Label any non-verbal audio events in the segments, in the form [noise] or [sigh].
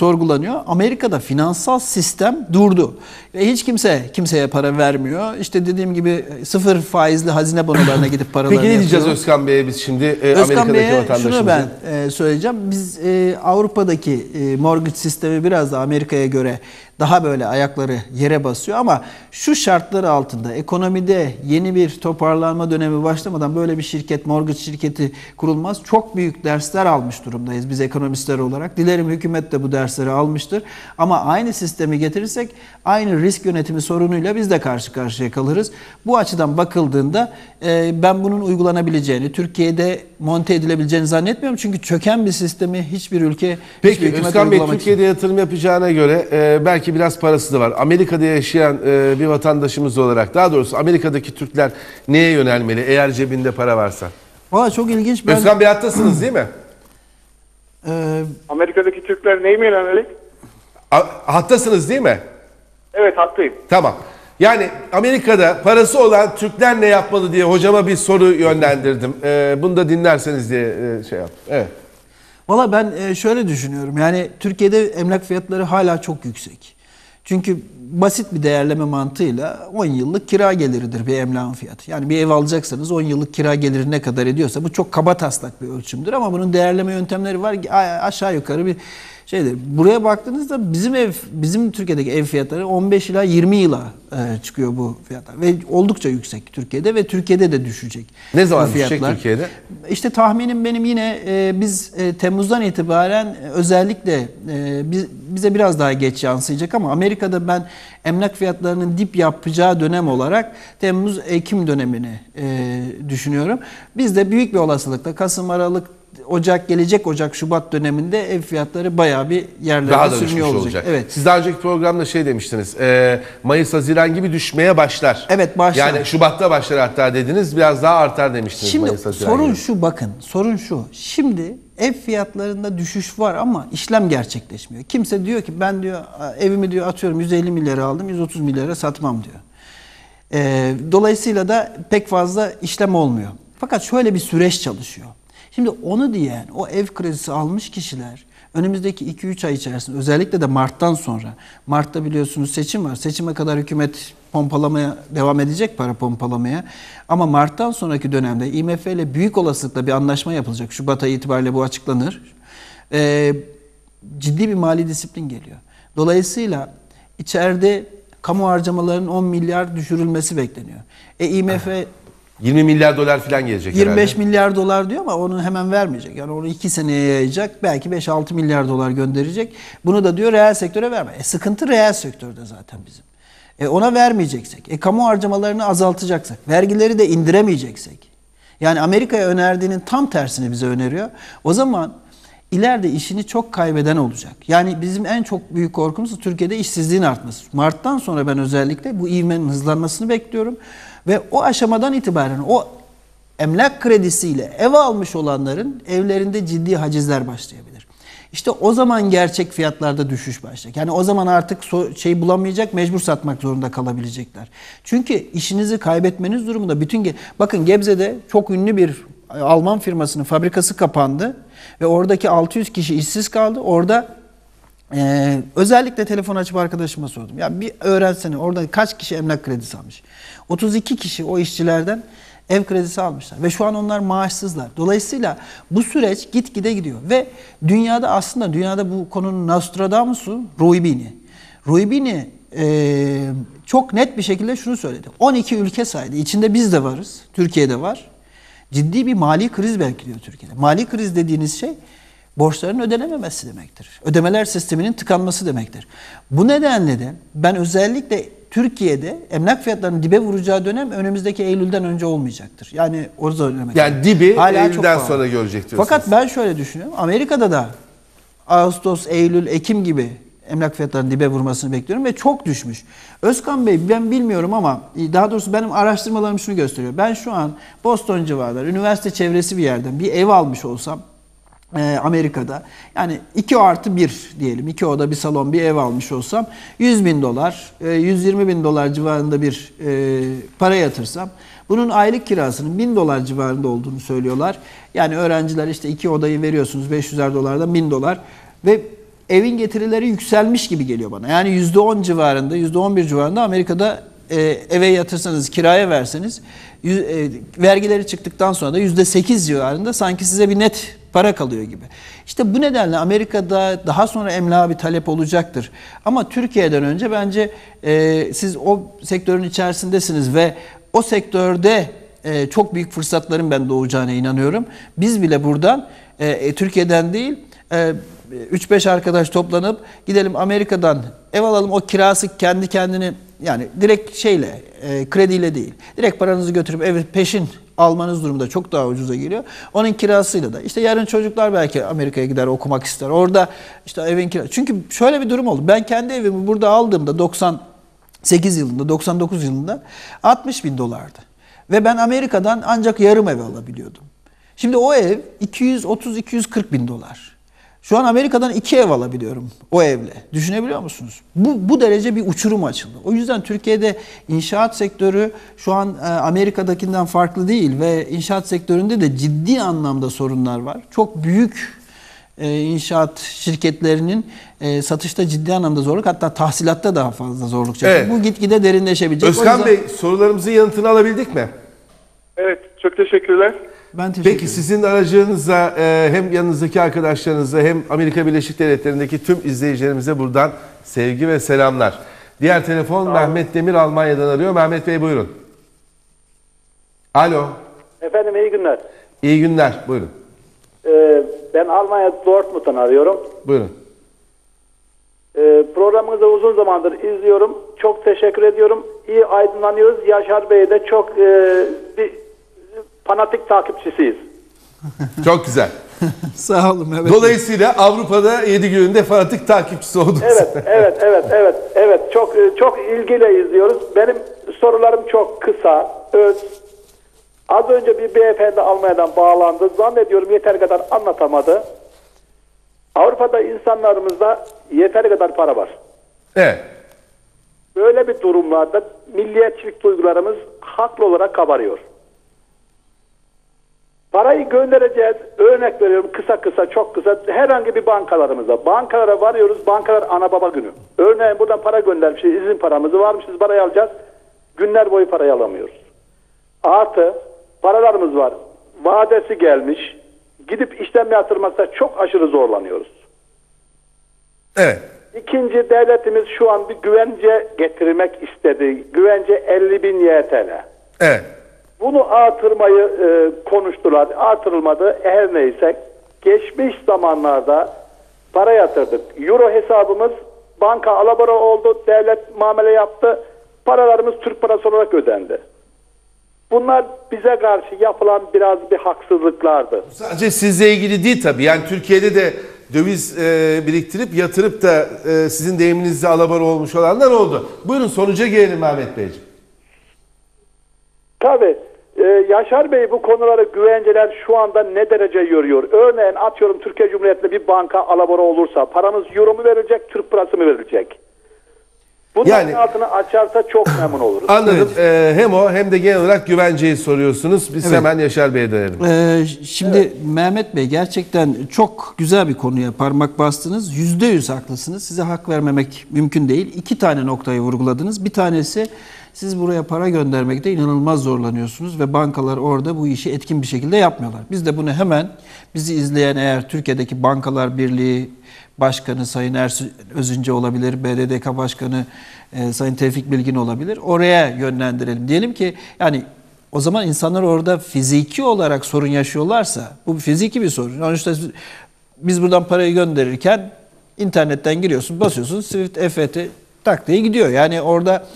sorgulanıyor. Amerika'da finansal sistem durdu. Ve hiç kimse kimseye para vermiyor. İşte dediğim gibi sıfır faizli hazine bonolarına gidip [clears throat] paralarını Peki ne diyeceğiz. Özkan Bey'e biz şimdi e, Özkan Amerika'daki Bey'e vatandaşımıza? şunu ben e, söyleyeceğim. Biz e, Avrupa'daki e, mortgage sistemi biraz da Amerika'ya göre daha böyle ayakları yere basıyor ama şu şartlar altında ekonomide yeni bir toparlanma dönemi başlamadan böyle bir şirket, mortgage şirketi kurulmaz. Çok büyük dersler almış durumdayız biz ekonomistler olarak. Dilerim hükümet de bu dersleri almıştır. Ama aynı sistemi getirirsek aynı risk yönetimi sorunuyla biz de karşı karşıya kalırız. Bu açıdan bakıldığında e, ben bunun uygulanabileceğini, Türkiye'de monte edilebileceğini zannetmiyorum. Çünkü çöken bir sistemi hiçbir ülke, hiçbir Peki hükümet Özkan Bey Türkiye'de yatırım yapacağına göre e, belki biraz parası da var. Amerika'da yaşayan e, bir vatandaşımız olarak daha doğrusu Amerika'daki Türkler neye yönelmeli eğer cebinde para varsa? Valla çok ilginç. Ben, Özkan Bey hattasınız değil mi? e, Amerika'daki Türkler neye mi yönelik? A- hattasınız değil mi? Evet haklıyım. Tamam. Yani Amerika'da parası olan Türkler ne yapmalı diye hocama bir soru yönlendirdim. E, bunu da dinlerseniz diye e, şey yap. Evet. Valla ben e, şöyle düşünüyorum. Yani Türkiye'de emlak fiyatları hala çok yüksek. Çünkü basit bir değerleme mantığıyla 10 yıllık kira geliridir bir emlakın fiyatı. Yani bir ev alacaksanız 10 yıllık kira geliri ne kadar ediyorsa bu çok kaba taslak bir ölçümdür ama bunun değerleme yöntemleri var. Aşağı yukarı bir şeydir. Buraya baktığınızda bizim ev bizim Türkiye'deki ev fiyatları 15 ila 20 yıla çıkıyor bu fiyatlar ve oldukça yüksek Türkiye'de ve Türkiye'de de düşecek. Ne zaman düşecek. Türkiye'de? İşte tahminim benim yine e, biz e, Temmuz'dan itibaren e, özellikle e, biz, bize biraz daha geç yansıyacak ama Amerika'da ben emlak fiyatlarının dip yapacağı dönem olarak Temmuz-Ekim dönemini e, düşünüyorum. Biz de büyük bir olasılıkla Kasım, Aralık, Ocak, gelecek Ocak, Şubat döneminde ev fiyatları bayağı bir yerlerde Daha da sürünüyor olacak. olacak. Evet. Siz daha önceki programda şey demiştiniz. E, Mayıs, Haziran gibi düşmeye başlar. Evet, başlar. Yani Şubat'ta başlar hatta dediniz. Biraz daha artar demiştiniz Şimdi Mayıs, Haziran sorun gibi. şu bakın, sorun şu. Şimdi ev fiyatlarında düşüş var ama işlem gerçekleşmiyor. Kimse diyor ki ben diyor evimi diyor atıyorum 150 milyara aldım 130 milyara satmam diyor. Ee, dolayısıyla da pek fazla işlem olmuyor. Fakat şöyle bir süreç çalışıyor. Şimdi onu diyen o ev kredisi almış kişiler önümüzdeki 2-3 ay içerisinde özellikle de Mart'tan sonra Mart'ta biliyorsunuz seçim var. Seçime kadar hükümet pompalamaya devam edecek para pompalamaya. Ama Mart'tan sonraki dönemde IMF ile büyük olasılıkla bir anlaşma yapılacak. Şubat ayı itibariyle bu açıklanır. Ee, ciddi bir mali disiplin geliyor. Dolayısıyla içeride kamu harcamalarının 10 milyar düşürülmesi bekleniyor. E IMF 20 milyar dolar falan gelecek 25 herhalde. milyar dolar diyor ama onu hemen vermeyecek. Yani onu 2 seneye yayacak. Belki 5-6 milyar dolar gönderecek. Bunu da diyor reel sektöre verme. E sıkıntı reel sektörde zaten bizim. E ona vermeyeceksek, e kamu harcamalarını azaltacaksak, vergileri de indiremeyeceksek. Yani Amerika'ya önerdiğinin tam tersini bize öneriyor. O zaman ileride işini çok kaybeden olacak. Yani bizim en çok büyük korkumuz Türkiye'de işsizliğin artması. Mart'tan sonra ben özellikle bu ivmenin hızlanmasını bekliyorum. Ve o aşamadan itibaren o emlak kredisiyle ev almış olanların evlerinde ciddi hacizler başlayabilir. İşte o zaman gerçek fiyatlarda düşüş başlayacak. Yani o zaman artık so- şey bulamayacak, mecbur satmak zorunda kalabilecekler. Çünkü işinizi kaybetmeniz durumunda bütün bakın Gebze'de çok ünlü bir Alman firmasının fabrikası kapandı ve oradaki 600 kişi işsiz kaldı. Orada ee, özellikle telefon açıp arkadaşıma sordum. Ya bir öğrensene orada kaç kişi emlak kredisi almış? 32 kişi o işçilerden ev kredisi almışlar ve şu an onlar maaşsızlar. Dolayısıyla bu süreç gitgide gidiyor ve dünyada aslında dünyada bu konunun Nostradamus'u Ruybini. Ruybini e, çok net bir şekilde şunu söyledi. 12 ülke saydı. İçinde biz de varız. Türkiye'de var. Ciddi bir mali kriz bekliyor Türkiye'de. Mali kriz dediğiniz şey borçların ödenememesi demektir. Ödemeler sisteminin tıkanması demektir. Bu nedenle de ben özellikle Türkiye'de emlak fiyatlarının dibe vuracağı dönem önümüzdeki Eylül'den önce olmayacaktır. Yani o dönem. Yani dibi çok Eylül'den sonra görecek diyorsunuz. Fakat ben şöyle düşünüyorum. Amerika'da da Ağustos, Eylül, Ekim gibi emlak fiyatlarının dibe vurmasını bekliyorum ve çok düşmüş. Özkan Bey ben bilmiyorum ama daha doğrusu benim araştırmalarım şunu gösteriyor. Ben şu an Boston civarları, üniversite çevresi bir yerden bir ev almış olsam e, Amerika'da yani 2 artı 1 diyelim 2 oda bir salon bir ev almış olsam 100 bin dolar e, 120 bin dolar civarında bir e, para yatırsam bunun aylık kirasının 1000 dolar civarında olduğunu söylüyorlar. Yani öğrenciler işte 2 odayı veriyorsunuz 500'er dolardan 1000 dolar ve evin getirileri yükselmiş gibi geliyor bana. Yani %10 civarında, %11 civarında Amerika'da e, eve yatırsanız, kiraya verseniz e, vergileri çıktıktan sonra da %8 civarında sanki size bir net para kalıyor gibi. İşte bu nedenle Amerika'da daha sonra emlağa bir talep olacaktır. Ama Türkiye'den önce bence e, siz o sektörün içerisindesiniz ve o sektörde e, çok büyük fırsatların ben doğacağına inanıyorum. Biz bile buradan e, e, Türkiye'den değil e, 3-5 arkadaş toplanıp gidelim Amerika'dan ev alalım o kirası kendi kendini yani direkt şeyle e, krediyle değil direkt paranızı götürüp evi peşin almanız durumunda çok daha ucuza geliyor. Onun kirasıyla da işte yarın çocuklar belki Amerika'ya gider okumak ister. Orada işte evin kirası. Çünkü şöyle bir durum oldu. Ben kendi evimi burada aldığımda 98 yılında 99 yılında 60 bin dolardı. Ve ben Amerika'dan ancak yarım ev alabiliyordum. Şimdi o ev 230-240 bin dolar. Şu an Amerika'dan iki ev alabiliyorum o evle. Düşünebiliyor musunuz? Bu, bu derece bir uçurum açıldı. O yüzden Türkiye'de inşaat sektörü şu an e, Amerika'dakinden farklı değil ve inşaat sektöründe de ciddi anlamda sorunlar var. Çok büyük e, inşaat şirketlerinin e, satışta ciddi anlamda zorluk hatta tahsilatta daha fazla zorluk çekiyor. Evet. Bu gitgide derinleşebilecek. O Özkan yüzden- Bey sorularımızın yanıtını alabildik mi? Evet, çok teşekkürler. Ben teşekkür Peki ederim. sizin aracınızla e, hem yanınızdaki arkadaşlarınıza hem Amerika Birleşik Devletleri'ndeki tüm izleyicilerimize buradan sevgi ve selamlar. Diğer telefon Mehmet Demir Almanya'dan arıyor. Mehmet Bey buyurun. Alo. Efendim iyi günler. İyi günler. Buyurun. Ee, ben Almanya Dortmund'dan arıyorum. Buyurun. Ee, programınızı uzun zamandır izliyorum. Çok teşekkür ediyorum. İyi aydınlanıyoruz. Yaşar Bey de çok e, bir fanatik takipçisiyiz. [laughs] Çok güzel. [laughs] Sağ olun. Bey. Dolayısıyla Avrupa'da 7 gününde fanatik takipçisi olduk. Evet, evet, evet, evet, evet. Çok e, çok ilgiyle izliyoruz. Benim sorularım çok kısa, öz. Az önce bir beyefendi Almanya'dan bağlandı. Zannediyorum yeteri kadar anlatamadı. Avrupa'da insanlarımızda yeteri kadar para var. Evet. Böyle bir durumlarda milliyetçilik duygularımız haklı olarak kabarıyor. Parayı göndereceğiz. Örnek veriyorum kısa kısa çok kısa herhangi bir bankalarımıza. Bankalara varıyoruz. Bankalar ana baba günü. Örneğin buradan para göndermişiz. izin paramızı varmışız parayı alacağız. Günler boyu parayı alamıyoruz. Artı paralarımız var. Vadesi gelmiş. Gidip işlem yatırmakta çok aşırı zorlanıyoruz. Evet. İkinci devletimiz şu an bir güvence getirmek istedi. Güvence 50 bin YTL. Evet. Bunu artırmayı e, konuştular. Artırılmadı. Her neyse geçmiş zamanlarda para yatırdık. Euro hesabımız banka alabora oldu. Devlet muamele yaptı. Paralarımız Türk parası olarak ödendi. Bunlar bize karşı yapılan biraz bir haksızlıklardı. Sadece sizle ilgili değil tabii. Yani Türkiye'de de döviz e, biriktirip yatırıp da e, sizin deyiminizle alabar olmuş olanlar oldu. Buyurun sonuca gelelim Mehmet Beyciğim. Tabii. Ee, Yaşar Bey bu konuları güvenceler şu anda ne derece yoruyor? Örneğin atıyorum Türkiye Cumhuriyeti'nde bir banka alabora olursa paramız euro mu verilecek, Türk parası mı verilecek? Bunların Yani- altını açarsa çok [laughs] memnun oluruz. Anladım. E, hem o hem de genel olarak güvenceyi soruyorsunuz. Biz hemen Yaşar Bey'e dönelim. Ee, şimdi Mehmet Bey gerçekten çok güzel bir konuya parmak bastınız. Yüzde yüz haklısınız. Size hak vermemek mümkün değil. İki tane noktayı vurguladınız. Bir tanesi siz buraya para göndermekte inanılmaz zorlanıyorsunuz ve bankalar orada bu işi etkin bir şekilde yapmıyorlar. Biz de bunu hemen bizi izleyen eğer Türkiye'deki Bankalar Birliği Başkanı Sayın Ersin Özünce olabilir, BDDK Başkanı e, Sayın Tevfik Bilgin olabilir. Oraya yönlendirelim. Diyelim ki yani o zaman insanlar orada fiziki olarak sorun yaşıyorlarsa bu fiziki bir sorun. Sonuçta biz buradan parayı gönderirken internetten giriyorsun, basıyorsun Swift EFT tak diye gidiyor. Yani orada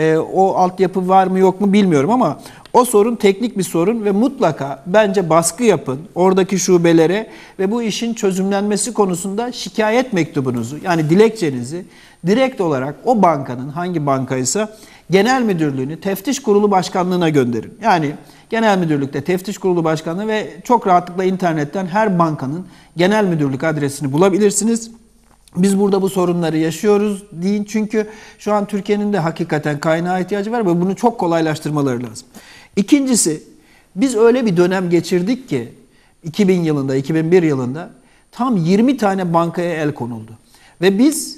e, o altyapı var mı yok mu bilmiyorum ama o sorun teknik bir sorun ve mutlaka bence baskı yapın oradaki şubelere ve bu işin çözümlenmesi konusunda şikayet mektubunuzu yani dilekçenizi direkt olarak o bankanın hangi bankaysa genel müdürlüğünü teftiş kurulu başkanlığına gönderin. Yani genel müdürlükte teftiş kurulu başkanlığı ve çok rahatlıkla internetten her bankanın genel müdürlük adresini bulabilirsiniz. Biz burada bu sorunları yaşıyoruz deyin çünkü şu an Türkiye'nin de hakikaten kaynağa ihtiyacı var ve bunu çok kolaylaştırmaları lazım. İkincisi biz öyle bir dönem geçirdik ki 2000 yılında 2001 yılında tam 20 tane bankaya el konuldu. Ve biz